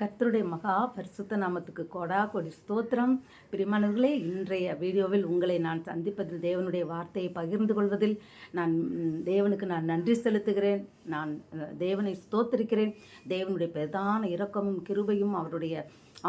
கர்த்தருடைய மகா பரிசுத்த நாமத்துக்கு கொடா கொடி ஸ்தோத்திரம். பிரிமானவர்களே இன்றைய வீடியோவில் உங்களை நான் சந்திப்பதில் தேவனுடைய வார்த்தையை பகிர்ந்து கொள்வதில் நான் தேவனுக்கு நான் நன்றி செலுத்துகிறேன். நான் தேவனை ஸ்தோத்திருக்கிறேன். தேவனுடைய பிரதான இரக்கமும் கிருபையும் அவருடைய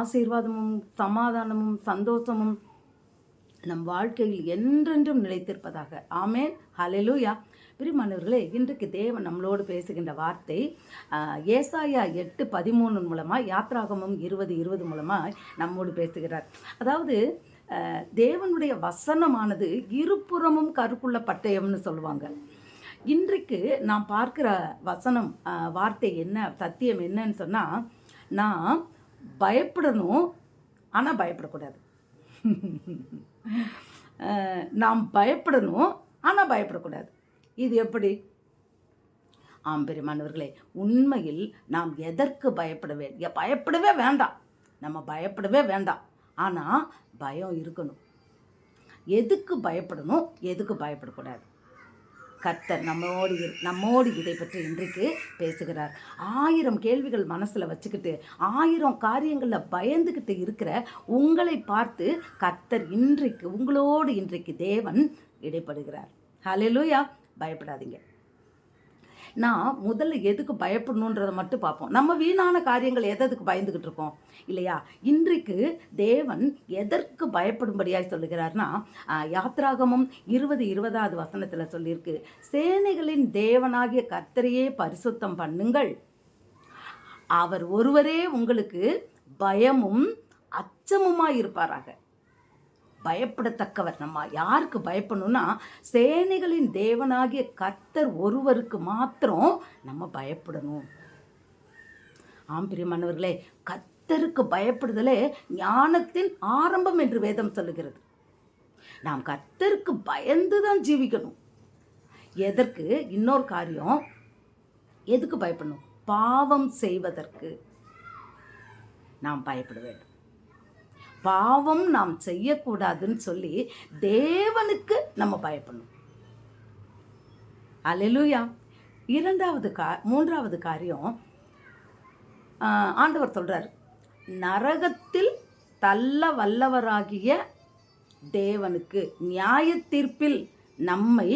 ஆசீர்வாதமும் சமாதானமும் சந்தோஷமும் நம் வாழ்க்கையில் என்றென்றும் நிலைத்திருப்பதாக. ஆமேன். ஹலெலூயா பிரிமானவர்களே இன்றைக்கு தேவன் நம்மளோடு பேசுகின்ற வார்த்தை ஏசாயா எட்டு பதிமூணு மூலமாக யாத்ராகமம் இருபது இருபது மூலமாக நம்மோடு பேசுகிறார். அதாவது தேவனுடைய வசனமானது இருபுறமும் கருப்புள்ள பட்டயம்னு சொல்லுவாங்க. இன்றைக்கு நாம் பார்க்குற வசனம் வார்த்தை என்ன சத்தியம் என்னன்னு சொன்னால் நான் பயப்படணும் ஆனால் பயப்படக்கூடாது. நாம் பயப்படணும் ஆனால் பயப்படக்கூடாது. இது எப்படி? ஆம் பெருமானவர்களே உண்மையில் நாம் எதற்கு பயப்பட வேண்டிய பயப்படவே வேண்டாம். நம்ம பயப்படவே வேண்டாம். ஆனால் பயம் இருக்கணும். எதுக்கு பயப்படணும் எதுக்கு பயப்படக்கூடாது? கர்த்தர் நம்மோடு இரு- நம்மோடு இதை பற்றி இன்றைக்கு பேசுகிறார். ஆயிரம் கேள்விகள் மனசில் வச்சுக்கிட்டு ஆயிரம் காரியங்களில் பயந்துக்கிட்டு இருக்கிற உங்களை பார்த்து கர்த்தர் இன்றைக்கு உங்களோடு இன்றைக்கு தேவன் இடைப்படுகிறார். ஹalleluya பயப்படாதீங்க. நான் முதல்ல எதுக்கு பயப்படணுன்றதை மட்டும் பார்ப்போம். நம்ம வீணான காரியங்கள் எதற்கு பயந்துக்கிட்டு இருக்கோம்? இல்லையா? இன்றைக்கு தேவன் எதற்கு பயப்படும்படியாக சொல்லுகிறார்னா யாத்ராகமும் இருபது இருபதாவது வசனத்தில் சொல்லியிருக்கு சேனைகளின் தேவனாகிய கர்த்தரையே பரிசுத்தம் பண்ணுங்கள். அவர் ஒருவரே உங்களுக்கு பயமும் அச்சமுமாய் இருப்பாராக. பயப்படத்தக்கவர் நம்ம. யாருக்கு பயப்படணும்னா சேனைகளின் தேவனாகிய கர்த்தர் ஒருவருக்கு மாத்திரம் நம்ம பயப்படணும். ஆம் பிரியமானவர்களே கர்த்தருக்கு பயப்படுதலே ஞானத்தின் ஆரம்பம் என்று வேதம் சொல்லுகிறது. நாம் கர்த்தருக்கு பயந்து தான் ஜீவிக்கணும். எதற்கு? இன்னொரு காரியம் எதுக்கு பயப்படணும்? பாவம் செய்வதற்கு நாம் பயப்பட வேண்டும். பாவம் நாம் செய்யக்கூடாதுன்னு சொல்லி தேவனுக்கு நம்ம பயப்படணும். அல்லேலூயா இரண்டாவது கா மூன்றாவது காரியம் ஆண்டவர் சொல்கிறார் நரகத்தில் தள்ள வல்லவராகிய தேவனுக்கு நியாய தீர்ப்பில் நம்மை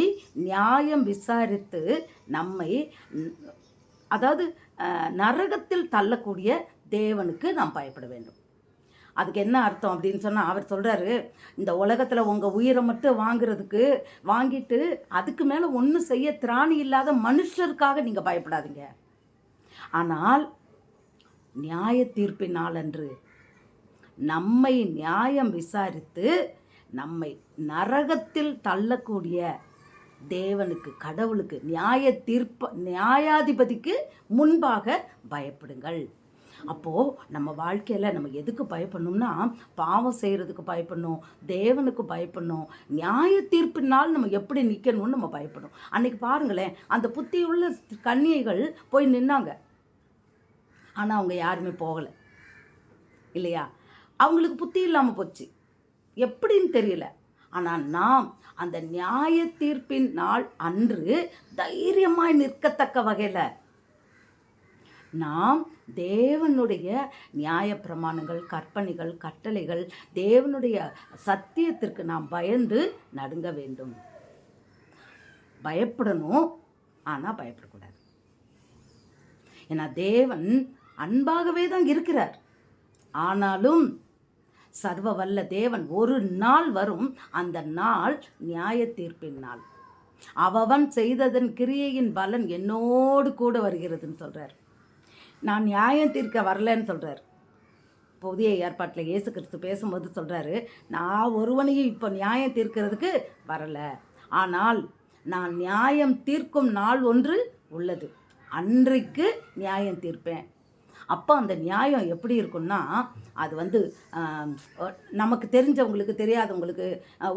நியாயம் விசாரித்து நம்மை அதாவது நரகத்தில் தள்ளக்கூடிய தேவனுக்கு நாம் பயப்பட வேண்டும். அதுக்கு என்ன அர்த்தம் அப்படின்னு சொன்னால் அவர் சொல்கிறாரு இந்த உலகத்தில் உங்கள் உயிரை மட்டும் வாங்குறதுக்கு வாங்கிட்டு அதுக்கு மேலே ஒன்றும் செய்ய திராணி இல்லாத மனுஷருக்காக நீங்கள் பயப்படாதீங்க. ஆனால் நியாய தீர்ப்பின் நாளன்று நம்மை நியாயம் விசாரித்து நம்மை நரகத்தில் தள்ளக்கூடிய தேவனுக்கு கடவுளுக்கு நியாய தீர்ப்ப நியாயாதிபதிக்கு முன்பாக பயப்படுங்கள். அப்போது நம்ம வாழ்க்கையில் நம்ம எதுக்கு பயப்படணும்னா பாவம் செய்கிறதுக்கு பயப்படணும் தேவனுக்கு பயப்படணும் நியாய தீர்ப்பினால் நம்ம எப்படி நிற்கணும்னு நம்ம பயப்படணும். அன்னைக்கு பாருங்களேன் அந்த புத்தியுள்ள கன்னியைகள் போய் நின்னாங்க. ஆனால் அவங்க யாருமே போகலை. இல்லையா? அவங்களுக்கு புத்தி இல்லாமல் போச்சு. எப்படின்னு தெரியல. ஆனால் நாம் அந்த நியாய தீர்ப்பின் நாள் அன்று தைரியமாய் நிற்கத்தக்க வகையில் நாம் தேவனுடைய நியாயப்பிரமாணங்கள் கற்பனைகள் கட்டளைகள் தேவனுடைய சத்தியத்திற்கு நாம் பயந்து நடுங்க வேண்டும். பயப்படணும் ஆனால் பயப்படக்கூடாது. ஏன்னா தேவன் அன்பாகவே தான் இருக்கிறார். ஆனாலும் சர்வ வல்ல தேவன் ஒரு நாள் வரும் அந்த நாள் நியாய தீர்ப்பின் நாள். அவன் செய்ததன் கிரியையின் பலன் என்னோடு கூட வருகிறதுன்னு சொல்றார். நான் நியாயம் தீர்க்க வரலன்னு சொல்கிறார் புதிய ஏற்பாட்டில் இயேசு கிறிஸ்து பேசும்போது சொல்கிறாரு நான் ஒருவனையும் இப்போ நியாயம் தீர்க்கிறதுக்கு வரலை. ஆனால் நான் நியாயம் தீர்க்கும் நாள் ஒன்று உள்ளது. அன்றைக்கு நியாயம் தீர்ப்பேன். அப்போ அந்த நியாயம் எப்படி இருக்கும்னா அது வந்து நமக்கு தெரிஞ்சவங்களுக்கு தெரியாதவங்களுக்கு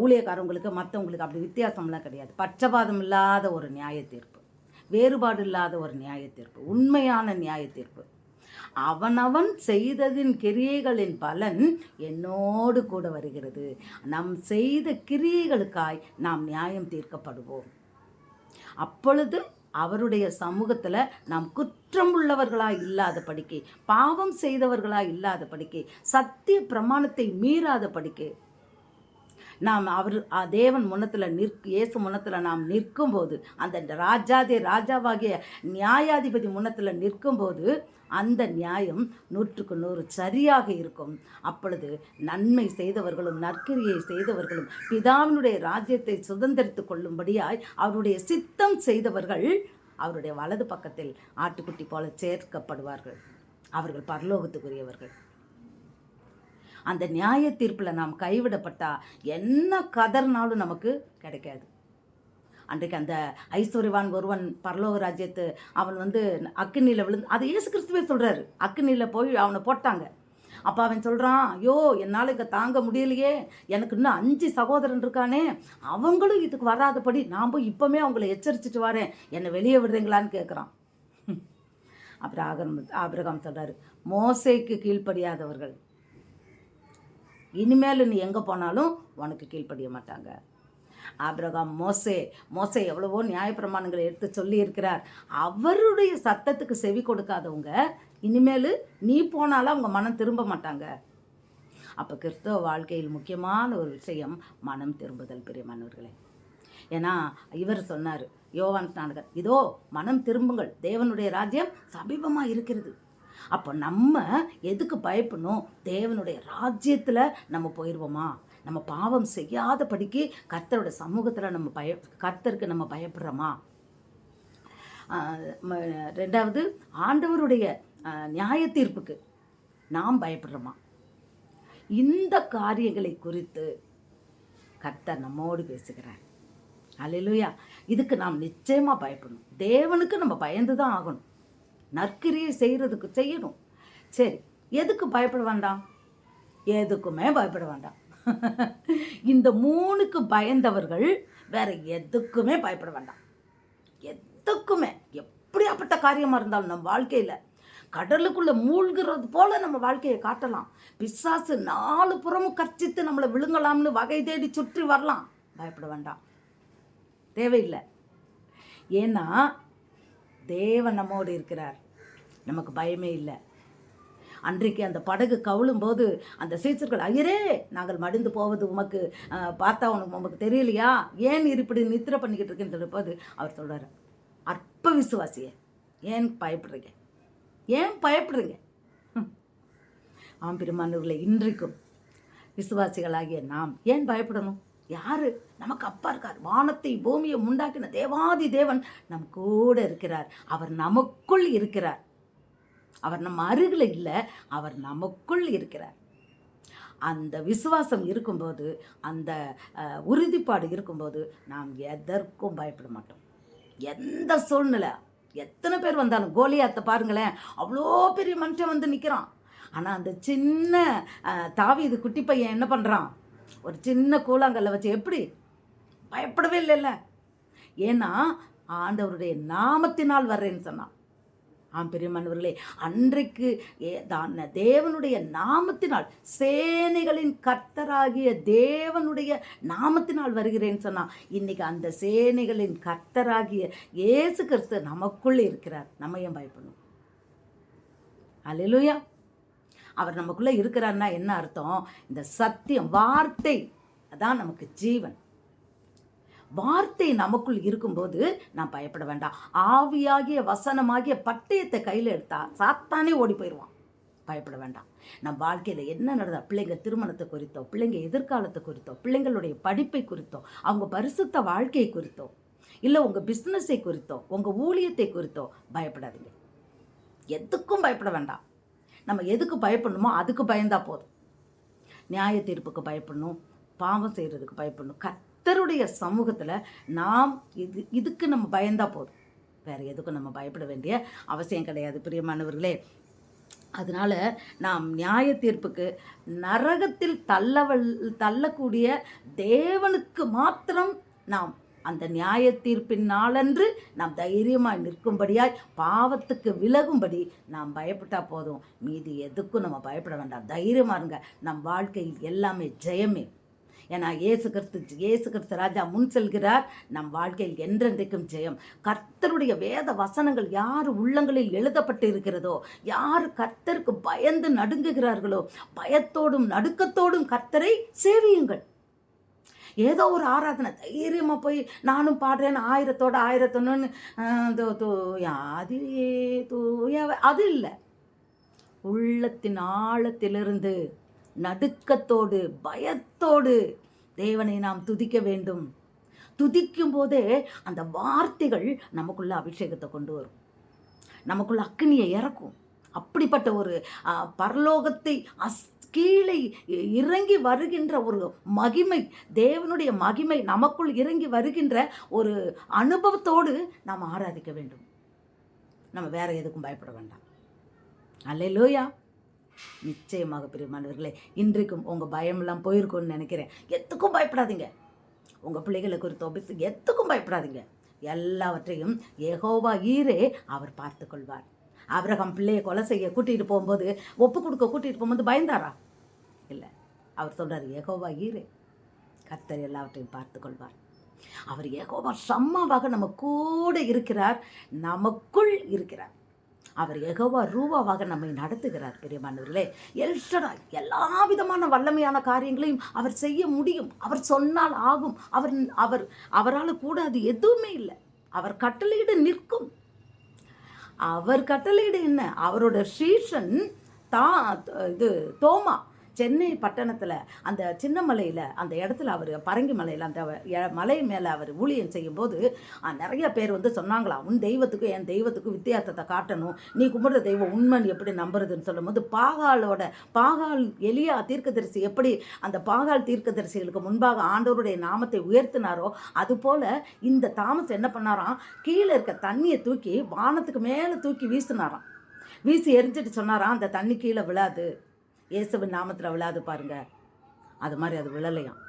ஊழியக்காரவங்களுக்கு மற்றவங்களுக்கு அப்படி வித்தியாசம்லாம் கிடையாது. பட்சபாதம் இல்லாத ஒரு நியாய தீர்ப்பு. வேறுபாடு இல்லாத ஒரு நியாய தீர்ப்பு உண்மையான நியாய தீர்ப்பு அவனவன் செய்ததின் கிரியைகளின் பலன் என்னோடு கூட வருகிறது. நம் செய்த கிரியைகளுக்காய் நாம் நியாயம் தீர்க்கப்படுவோம். அப்பொழுது அவருடைய சமூகத்தில் நாம் குற்றம் உள்ளவர்களாக இல்லாத படிக்கு பாவம் செய்தவர்களாக இல்லாத படிக்கு சத்திய பிரமாணத்தை மீறாத படிக்கு நாம் அவர் ஆ, தேவன் முன்னத்தில் நிற்க இயேசு முன்னத்தில் நாம் நிற்கும்போது அந்த ராஜாதே ராஜாவாகிய நியாயாதிபதி முன்னத்தில் நிற்கும்போது அந்த நியாயம் நூற்றுக்கு நூறு சரியாக இருக்கும். அப்பொழுது நன்மை செய்தவர்களும் நற்கிரியை செய்தவர்களும் பிதாவினுடைய ராஜ்யத்தை சுதந்திரித்து கொள்ளும்படியாய் அவருடைய சித்தம் செய்தவர்கள் அவருடைய வலது பக்கத்தில் ஆட்டுக்குட்டி போல சேர்க்கப்படுவார்கள். அவர்கள் பரலோகத்துக்குரியவர்கள். அந்த நியாய தீர்ப்பில் நாம் கைவிடப்பட்டால் என்ன கதர்னாலும் நமக்கு கிடைக்காது. அன்றைக்கு அந்த ஐஸ்வர்யவான் ஒருவன் பரலோக ராஜ்யத்து அவன் வந்து அக்கினியில் விழுந்து அதை இயேசு கிறிஸ்துவே சொல்கிறாரு அக்கினியில் போய் அவனை போட்டாங்க. அப்போ அவன் சொல்கிறான் ஐயோ என்னால் இங்கே தாங்க முடியலையே. எனக்கு இன்னும் அஞ்சு சகோதரன் இருக்கானே. அவங்களும் இதுக்கு வராதபடி நான் போய் இப்போமே அவங்கள எச்சரிச்சிட்டு வரேன். என்னை வெளியே விடுறீங்களான்னு கேட்குறான் அப்புறம் ஆகரம் ஆபிரகாம் சொல்கிறாரு மோசைக்கு கீழ்ப்படியாதவர்கள் இனிமேல் நீ எங்கே போனாலும் உனக்கு கீழ்ப்படிய மாட்டாங்க. ஆபிரகாம் மோசே மோசே எவ்வளவோ நியாயப்பிரமாணங்களை எடுத்து சொல்லியிருக்கிறார். அவருடைய சத்தத்துக்கு செவி கொடுக்காதவங்க இனிமேல் நீ போனாலும் அவங்க மனம் திரும்ப மாட்டாங்க. அப்போ கிறிஸ்தவ வாழ்க்கையில் முக்கியமான ஒரு விஷயம் மனம் திரும்புதல் பிரியமானவர்களே. ஏன்னா இவர் சொன்னார் யோவான் ஸ்நானகர் இதோ மனம் திரும்புங்கள். தேவனுடைய ராஜ்யம் சமீபமாக இருக்கிறது. அப்போ நம்ம எதுக்கு பயப்படணும்? தேவனுடைய ராஜ்யத்தில் நம்ம போயிடுவோமா நம்ம பாவம் செய்யாதபடிக்கு கர்த்தரோட சமூகத்தில் நம்ம பய கர்த்தருக்கு நம்ம பயப்படுறோமா? ம- ரெண்டாவது ஆண்டவருடைய நியாய தீர்ப்புக்கு நாம் பயப்படுறோமா? இந்த காரியங்களை குறித்து கர்த்தர் நம்மோடு பேசுகிறார். அல்லேலூயா இதுக்கு நாம் நிச்சயமாக பயப்படணும். தேவனுக்கு நம்ம பயந்து தான் ஆகணும். நற்கிரியை செய்கிறதுக்கு செய்யணும். சரி எதுக்கு பயப்பட வேண்டாம்? எதுக்குமே பயப்பட வேண்டாம். இந்த மூணுக்கு பயந்தவர்கள் வேற எதுக்குமே பயப்பட வேண்டாம். எதுக்குமே? எப்படியாப்பட்ட காரியமாக இருந்தாலும் நம்ம வாழ்க்கையில் கடலுக்குள்ளே மூழ்கிறது போல நம்ம வாழ்க்கையை காட்டலாம். பிசாசு நாலு புறமும் கர்ச்சித்து நம்மளை விழுங்கலாம்னு வகை தேடி சுற்றி வரலாம். பயப்பட வேண்டாம். தேவையில்லை. ஏன்னா தேவன் நம்மோடு இருக்கிறார். நமக்கு பயமே இல்லை. அன்றைக்கு அந்த படகு கவுளும் போது அந்த சீச்சர்கள் ஐயரே நாங்கள் மடிந்து போவது உமக்கு பார்த்தா உனக்கு உமக்கு தெரியலையா? ஏன் நீர் இப்படி நித்திர பண்ணிக்கிட்டு இருக்குன்னு சொல்லும்போது அவர் சொல்கிறார் அற்ப விசுவாசிய ஏன் பயப்படுறீங்க? ஏன் பயப்படுறீங்க? ஹம். ஆம் பெருமானவர்களை இன்றைக்கும் விசுவாசிகளாகிய நாம் ஏன் பயப்படணும்? யார்? நமக்கு அப்பா இருக்கார். வானத்தை பூமியை உண்டாக்கின தேவாதி தேவன் நம் கூட இருக்கிறார். அவர் நமக்குள் இருக்கிறார். அவர் நம்ம அருகில் இல்லை அவர் நமக்குள் இருக்கிறார். அந்த விசுவாசம் இருக்கும்போது அந்த உறுதிப்பாடு இருக்கும்போது நாம் எதற்கும் பயப்பட மாட்டோம். எந்த சூழ்நிலை எத்தனை பேர் வந்தாலும் கோலியாத்தை பாருங்களேன் அவ்வளோ பெரிய மனுஷன் வந்து நிற்கிறான் ஆனால் அந்த சின்ன தாவி இது குட்டி பையன் என்ன பண்ணுறான் ஒரு சின்ன கூழாங்கல்ல வச்சு எப்படி? பயப்படவே இல்லைல்ல. ஏன்னா ஆண்டவருடைய நாமத்தினால் வர்றேன்னு சொன்னான். ஆம் பெரியமானவர்களே அன்றைக்கு ஏ- தான் தேவனுடைய நாமத்தினால் சேனைகளின் கர்த்தராகிய தேவனுடைய நாமத்தினால் வருகிறேன்னு சொன்னால் இன்னைக்கு அந்த சேனைகளின் கர்த்தராகிய இயேசு கிறிஸ்து நமக்குள்ளே இருக்கிறார். நம்ம ஏன் பயப்படணும்? அல்லேலூயா. அவர் நமக்குள்ளே இருக்கிறார்னா என்ன அர்த்தம்? இந்த சத்தியம் வார்த்தை அதான் நமக்கு ஜீவன். வார்த்தை நமக்குள் இருக்கும்போது நான் பயப்பட வேண்டாம். ஆவியாகிய வசனமாகிய பட்டயத்தை கையில் எடுத்தா சாத்தானே ஓடி போயிடுவான் பயப்பட வேண்டாம். நம் வாழ்க்கையில் என்ன நடந்தா பிள்ளைங்க திருமணத்தை குறித்தோ பிள்ளைங்க எதிர்காலத்தை குறித்தோ பிள்ளைங்களுடைய படிப்பை குறித்தோ அவங்க பரிசுத்த வாழ்க்கையை குறித்தோ இல்லை உங்கள் பிஸ்னஸை குறித்தோ உங்கள் ஊழியத்தை குறித்தோ பயப்படாதீங்க. எதுக்கும் பயப்பட வேண்டாம். நம்ம எதுக்கு பயப்படணுமோ அதுக்கு பயந்தா போதும். நியாய தீர்ப்புக்கு பயப்படணும். பாவம் செய்கிறதுக்கு பயப்படணும். கர்த்தருடைய சமூகத்தில் நாம் இது இதுக்கு நம்ம பயந்தா போதும். வேறு எதுக்கும் நம்ம பயப்பட வேண்டிய அவசியம் கிடையாது பிரியமானவர்களே. அதனால் நாம் நியாய தீர்ப்புக்கு நரகத்தில் தள்ளவல் தள்ளக்கூடிய தேவனுக்கு மாத்திரம் நாம் அந்த நியாய தீர்ப்பின் நாளன்று நாம் தைரியமாய் நிற்கும்படியாய் பாவத்துக்கு விலகும்படி நாம் பயப்பட்டால் போதும். மீதி எதுக்கும் நம்ம பயப்பட வேண்டாம். தைரியமா இருங்க. நம் வாழ்க்கையில் எல்லாமே ஜெயமே. ஏன்னா இயேசு கிறிஸ்து இயேசு கிறிஸ்து ராஜா முன் செல்கிறார். நம் வாழ்க்கையில் என்றென்றைக்கும் ஜெயம். கர்த்தருடைய வேத வசனங்கள் யார் உள்ளங்களில் எழுதப்பட்டு இருக்கிறதோ யார் கர்த்தருக்கு பயந்து நடுங்குகிறார்களோ பயத்தோடும் நடுக்கத்தோடும் கர்த்தரை சேவியுங்கள். ஏதோ ஒரு ஆராதனை தைரியமாக போய் நானும் பாடுறேன் ஆயிரத்தோட ஆயிரத்தொன்னு அது தூய அது இல்லை. உள்ளத்தின் ஆழத்திலிருந்து நடுக்கத்தோடு பயத்தோடு தேவனை நாம் துதிக்க வேண்டும். துதிக்கும் போதே அந்த வார்த்தைகள் நமக்குள்ள அபிஷேகத்தை கொண்டு வரும். நமக்குள்ள அக்னியை இறக்கும். அப்படிப்பட்ட ஒரு பரலோகத்தை அஸ் கீழே இறங்கி வருகின்ற ஒரு மகிமை தேவனுடைய மகிமை நமக்குள் இறங்கி வருகின்ற ஒரு அனுபவத்தோடு நாம் ஆராதிக்க வேண்டும். நம்ம வேற எதுக்கும் பயப்பட வேண்டாம். அல்லேலூயா. நிச்சயமாக பிரியமானவர்களே இன்றைக்கும் உங்கள் பயமெல்லாம் போயிருக்கும்னு நினைக்கிறேன். எதுக்கும் பயப்படாதீங்க. உங்கள் பிள்ளைகளை குறித்த ஒபிஸ் எதுக்கும் பயப்படாதீங்க. எல்லாவற்றையும் ஏகோவா ஈரே அவர் பார்த்து கொள்வார். அவரகம் பிள்ளையை கொலை செய்ய கூட்டிகிட்டு போகும்போது ஒப்பு கொடுக்க கூட்டிகிட்டு போகும்போது பயந்தாரா? இல்லை. அவர் சொல்கிறார் ஏகோவா ஈரே கர்த்தர் எல்லாவற்றையும் பார்த்து கொள்வார். அவர் ஏகோவா சம்மாவாக நம்ம கூட இருக்கிறார் நமக்குள் இருக்கிறார். அவர் எகவா ரூபாவாக நம்மை நடத்துகிறார் பெரியமானவர்களே. எல்ஷடா எல்லா விதமான வல்லமையான காரியங்களையும் அவர் செய்ய முடியும். அவர் சொன்னால் ஆகும். அவர் அவர் அவரால் கூட அது எதுவுமே இல்லை. அவர் கட்டளையிட நிற்கும். அவர் கட்டளையிட என்ன? அவரோட சீசன் தா இது தோமா சென்னை பட்டணத்தில் அந்த சின்ன மலையில் அந்த இடத்துல அவர் பரங்கி மலையில் அந்த மலை மேலே அவர் ஊழியம் செய்யும்போது நிறைய பேர் வந்து சொன்னாங்களாம் உன் தெய்வத்துக்கும் என் தெய்வத்துக்கும் வித்தியாசத்தை காட்டணும். நீ கும்பிட்ற தெய்வம் உண்மைன்னு எப்படி நம்புறதுன்னு சொல்லும்போது பாகாலோட பாகால் எளியா தீர்க்கதரிசி எப்படி அந்த பாகால் தீர்க்கதரிசிகளுக்கு முன்பாக ஆண்டவருடைய நாமத்தை உயர்த்தினாரோ அதுபோல் இந்த தாமஸ் என்ன பண்ணாராம் கீழே இருக்க தண்ணியை தூக்கி வானத்துக்கு மேலே தூக்கி வீசினாராம். வீசி எரிஞ்சிட்டு சொன்னாராம் அந்த தண்ணி கீழே விழாது. இயேசுவின் நாமத்தில் விழாது பாருங்க. அது மாதிரி அது விழலையாம்.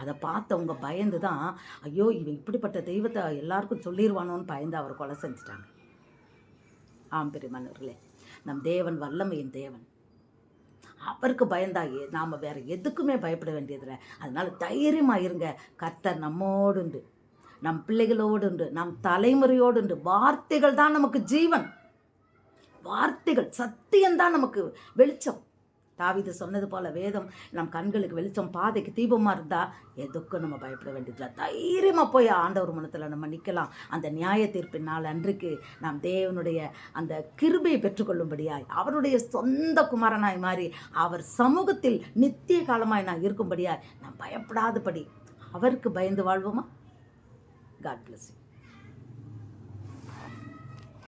அதை பார்த்தவங்க பயந்து தான் ஐயோ இவன் இப்படிப்பட்ட தெய்வத்தை எல்லாருக்கும் சொல்லிடுவானோன்னு பயந்து அவர் கொலை செஞ்சுட்டாங்க. ஆம் பெருமானவர்களே நம் தேவன் வல்லமையின் தேவன். அவருக்கு பயந்தா நாம் வேறு வேற எதுக்குமே பயப்பட வேண்டியதில்லை. அதனால தைரியமாக இருங்க. கர்த்தர் நம்மோடு உண்டு நம் பிள்ளைகளோடு உண்டு நம் தலைமுறையோடு உண்டு வார்த்தைகள் தான் நமக்கு ஜீவன். வார்த்தைகள் சத்தியம்தான் நமக்கு வெளிச்சம். தாவிது சொன்னது போல வேதம் நம் கண்களுக்கு வெளிச்சம் பாதைக்கு தீபமாக இருந்தால் எதுக்கும் நம்ம பயப்பட வேண்டியதில்லை. தைரியமாக போய் ஆண்டவர் மனத்தில் நம்ம நிற்கலாம் அந்த நியாய தீர்ப்பின் நாள் அன்றைக்கு நாம் தேவனுடைய அந்த கிருபையை பெற்றுக்கொள்ளும்படியாய் அவருடைய சொந்த குமாரனாய் மாறி அவர் சமூகத்தில் நித்திய காலமாய் நான் இருக்கும்படியாய் நான் பயப்படாதபடி அவருக்கு பயந்து வாழ்வோமா? God bless you